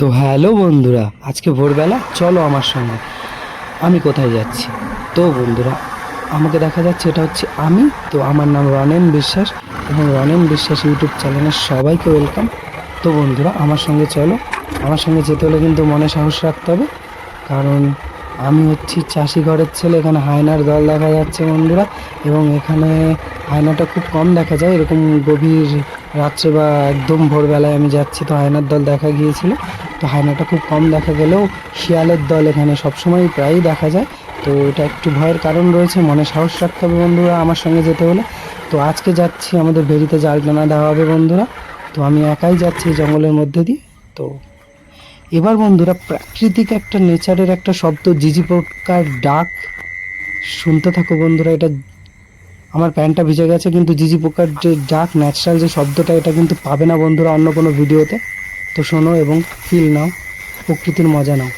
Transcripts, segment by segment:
তো হ্যালো বন্ধুরা, আজকে ভোরবেলা, চলো আমার সঙ্গে। আমি কোথায় যাচ্ছি? তো বন্ধুরা, আমাকে দেখা যাচ্ছে এটা হচ্ছে আমি, তো আমার নাম রনেন বিশ্বাস এবং রনেন বিশ্বাস ইউটিউব চ্যানেলের সবাইকে ওয়েলকাম। তো বন্ধুরা, আমার সঙ্গে চলো। আমার সঙ্গে যেতে হলে কিন্তু মনে সাহস রাখতে হবে, কারণ আমি হচ্ছি চাষি ঘরের ছেলে, এখানে হায়নার দল দেখা যাচ্ছে বন্ধুরা, এবং এখানে হায়নাটা খুব কম দেখা যায়, এরকম গভীর রাত্রে বা একদম ভোরবেলায় আমি যাচ্ছি, তো হায়নার দল দেখা গিয়েছিল। তো হায়নাটা খুব কম দেখা গেলেও শিয়ালের দল এখানে সবসময় প্রায়ই দেখা যায়। তো এটা একটু ভয়ের কারণ রয়েছে, মনে সাহস রাখতে হবে বন্ধুরা আমার সঙ্গে যেতে হলে। তো আজকে যাচ্ছি আমাদের ভেরিতে জাল টানা দেওয়া হবে বন্ধুরা। তো আমি একাই যাচ্ছি জঙ্গলের মধ্যে দিয়ে। তো এবার বন্ধুরা প্রাকৃতিক একটা নেচারের একটা শব্দ জিজি পোকার ডাক। শুনতে থাকো বন্ধুরা, এটা আমার প্যান্টটা ভিজে গেছে, কিন্তু জিজি পোকার যে ডাক ন্যাচারাল যে শব্দটা, এটা কিন্তু পাবে না বন্ধুরা অন্য কোনো ভিডিওতে। তো শোনো এবং ফিল নাও প্রকৃতির মজা নাও।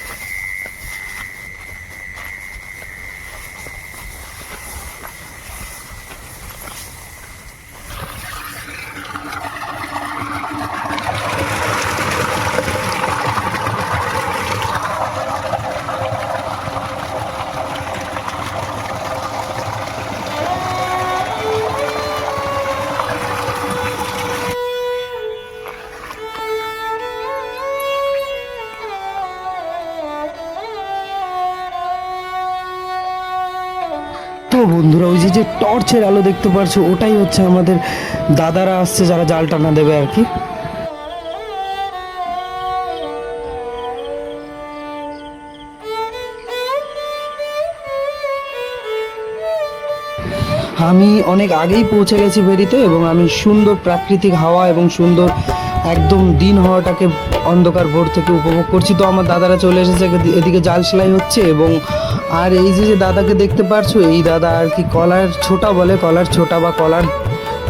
বন্ধুরা, ওই যে যে টর্চের আলো দেখতে পারছ, ওটাই হচ্ছে আমাদের দাদারা আসছে, যারা জাল টানা দেবে আর কি। আমি অনেক আগেই পৌঁছে গেছি বেরিতে এবং আমি সুন্দর প্রাকৃতিক হাওয়া এবং সুন্দর একদম দিন হওয়াটাকে অন্ধকার ভোর থেকে উপভোগ করছি। তো আমার দাদারা চলে এসেছে, এদিকে জাল সেলাই হচ্ছে এবং আর এই যে যে দাদাকে দেখতে পারছ, এই দাদা আর কি কলার ছোটা বলে, কলার ছোটা বা কলার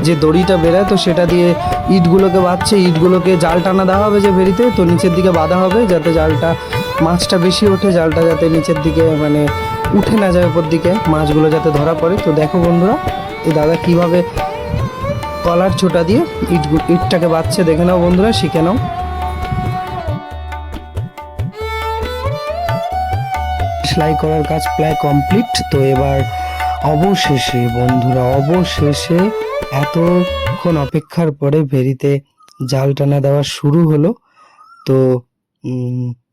যে দড়িটা বেরোয়, তো সেটা দিয়ে ইটগুলোকে বাঁধছে। ইটগুলোকে জাল টানা দেওয়া হবে যে ভেরিতে তো নিচের দিকে বাঁধা হবে যাতে জালটা, মাছটা বেশি ওঠে, জালটা যাতে নিচের দিকে মানে উঠে না যায় উপর দিকে, মাছগুলো যাতে ধরা পড়ে। তো দেখো বন্ধুরা, এই দাদা কীভাবে কলার ছোটা দিয়ে ইট ইটটাকে বাঁধছে, দেখে নাও বন্ধুরা, শিখে নাও। সেলাই করার কাজ প্রায় কমপ্লিট তো এবার অবশেষে, বন্ধুরা, অবশেষে এতক্ষণ অপেক্ষার পরে ভেরিতে জাল টানা দেওয়া শুরু হলো। তো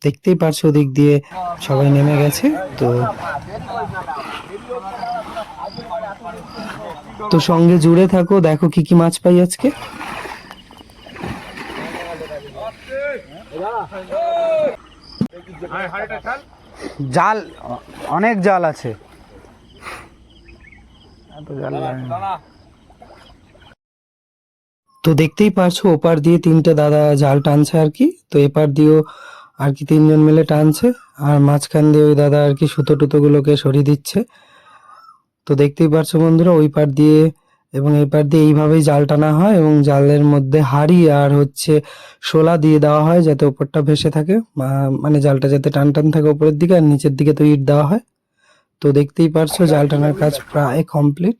দেখতেই পারছ ওদিক দিয়ে সবাই নেমে গেছে, তো তো সঙ্গে জুড়ে থাকো দেখো কি কি মাছ পাই আজকে। জাল অনেক জাল আছে। তো দেখতেই পারছ ওপার দিয়ে তিনটে দাদা জাল টানছে আর কি। তো এপার দিয়েও আর কি তিনজন মিলে টানছে আর মাঝখান দিয়ে ওই দাদা আর কি সুতো টুতো গুলোকে সরিয়ে দিচ্ছে। তো দেখতেই পারছ বন্ধুরা ওই পার দিয়ে এবং এই পার দিয়ে এইভাবেই জাল টানা হয় এবং জালের মধ্যে হাড়ি আর হচ্ছে শোলা দিয়ে দেওয়া হয় যাতে ওপরটা ভেসে থাকে। মানে জালটা যাতে টান টান থাকে উপরের দিকে আর নিচের দিকে তো ইট দেওয়া হয়। তো দেখতেই পারছ জাল টানার কাজ প্রায় কমপ্লিট।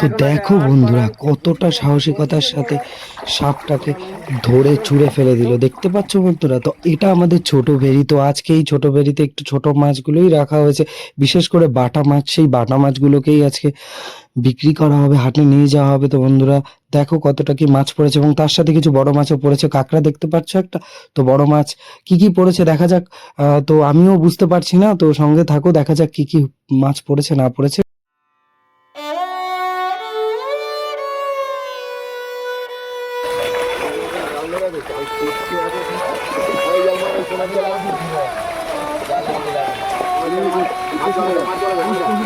তো দেখো বন্ধুরা, কতটা সাহসিকতার সাথে সাপটাকে ধরে ছুঁড়ে ফেলে দিল। দেখতে পাচ্ছ বন্ধুরা, তো এটা আমাদের ছোট ভেরি তো আজকে এই ছোট ভেরিতে একটু ছোট মাছগুলোই রাখা হয়েছে। বিশেষ করে বাটা মাছ, সেই বাটা মাছগুলোকেই আজকে বিক্রি করা হবে, হাটে নিয়ে যাওয়া হবে। তো বন্ধুরা, দেখো কতটা কি মাছ পড়েছে এবং তার সাথে কিছু বড় মাছও পড়েছে। কাঁকড়া দেখতে পাচ্ছ একটা? তো বড় মাছ কি কি পড়েছে দেখা যাক। তো আমিও বুঝতে পারছি না, তো সঙ্গে থাকো, দেখা যাক কি কি মাছ পড়েছে, না পড়েছে।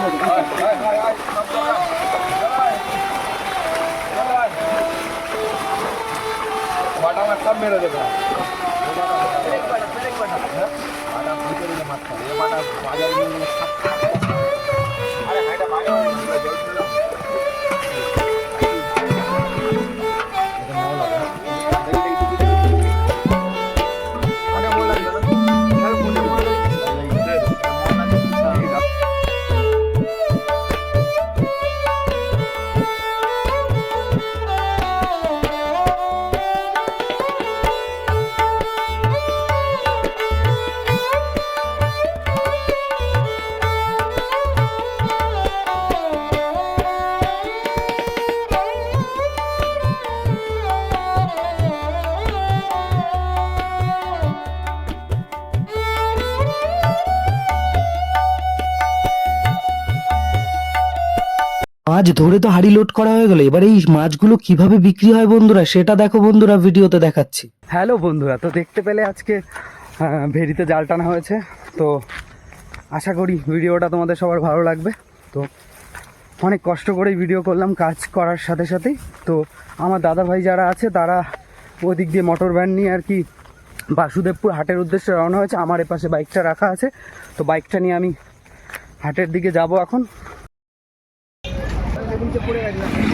người của anh ಬಾಡಾಮ ಕಮ್ಮಿಲ್ಲ ಬಾಡಾ ಬಾಜಾರ್ মাছ ধরে তো হাড়ি লোড করা হয়ে গেল। এবার এই মাছগুলো কীভাবে বিক্রি হয় বন্ধুরা, সেটা দেখো বন্ধুরা, ভিডিওতে দেখাচ্ছি। হ্যালো বন্ধুরা, তো দেখতে পেলে আজকে ভেরিতে জাল টানা হয়েছে। তো আশা করি ভিডিওটা তোমাদের সবার ভালো লাগবে। তো অনেক কষ্ট করেই ভিডিও করলাম কাজ করার সাথে সাথেই। তো আমার দাদা ভাই যারা আছে, তারা ওদিক দিয়ে মোটর ভ্যান নিয়ে আর কি বাসুদেবপুর হাটের উদ্দেশ্যে রওনা হয়েছে। আমার এপাশে বাইকটা রাখা আছে। তো বাইকটা নিয়ে আমি হাটের দিকে যাব এখন। নিচে পড়ে গেছিলাম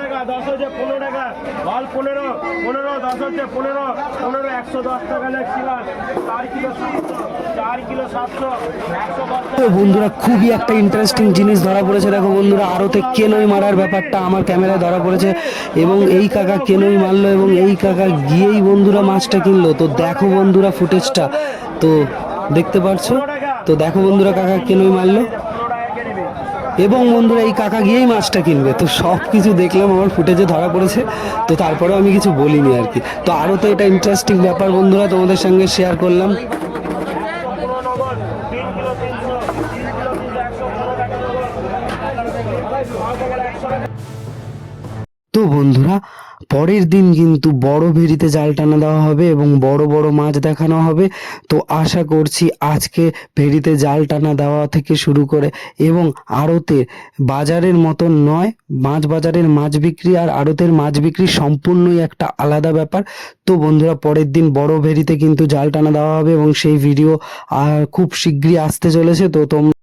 দশ হচ্ছে পনেরো টাকা। পনেরো পনেরো পনেরো, দশ হচ্ছে পনেরো পনেরো একশো দশ টাকা লেখছিলাম চার কিলো চার কিলো সাতশো, একশো তো বন্ধুরা, খুবই একটা ইন্টারেস্টিং জিনিস ধরা পড়েছে। দেখো বন্ধুরা আড়তে কেনই মারার ব্যাপারটা আমার ক্যামেরায় ধরা পড়েছে। এবং এই কাকা কেনই মারলো এবং এই কাকা গিয়েই বন্ধুরা মাছটা কিনলো। তো দেখো বন্ধুরা ফুটেজটা তো দেখতে পারছ? তো দেখো বন্ধুরা, কাকা কেনই মারলো? এবং বন্ধুরা, এই কাকা গিয়েই মাছটা কিনবে। তো সব কিছু দেখলাম, আমার ফুটেজে ধরা পড়েছে। তো তারপরেও আমি কিছু বলিনি আর কি। তো আরও তো এটা ইন্টারেস্টিং ব্যাপার বন্ধুরা, তোমাদের সঙ্গে শেয়ার করলাম। তো বন্ধুরা পরের দিন কিন্তু বড় ভেরিতে জাল টানা দেওয়া হবে এবং বড় বড় মাছ দেখানো হবে। তো আশা করছি আজকে ভেরিতে জাল টানা দেওয়া থেকে শুরু করে এবং আড়তে বাজারের মতন নয়, মাছ বাজারের মাছ বিক্রি আর আড়তের মাছ বিক্রি সম্পূর্ণই একটা আলাদা ব্যাপার। তো বন্ধুরা, পরের দিন বড় ভেরিতে কিন্তু জাল টানা দেওয়া হবে এবং সেই ভিডিও খুব শীঘ্রই আসতে চলেছে। তো তোমরা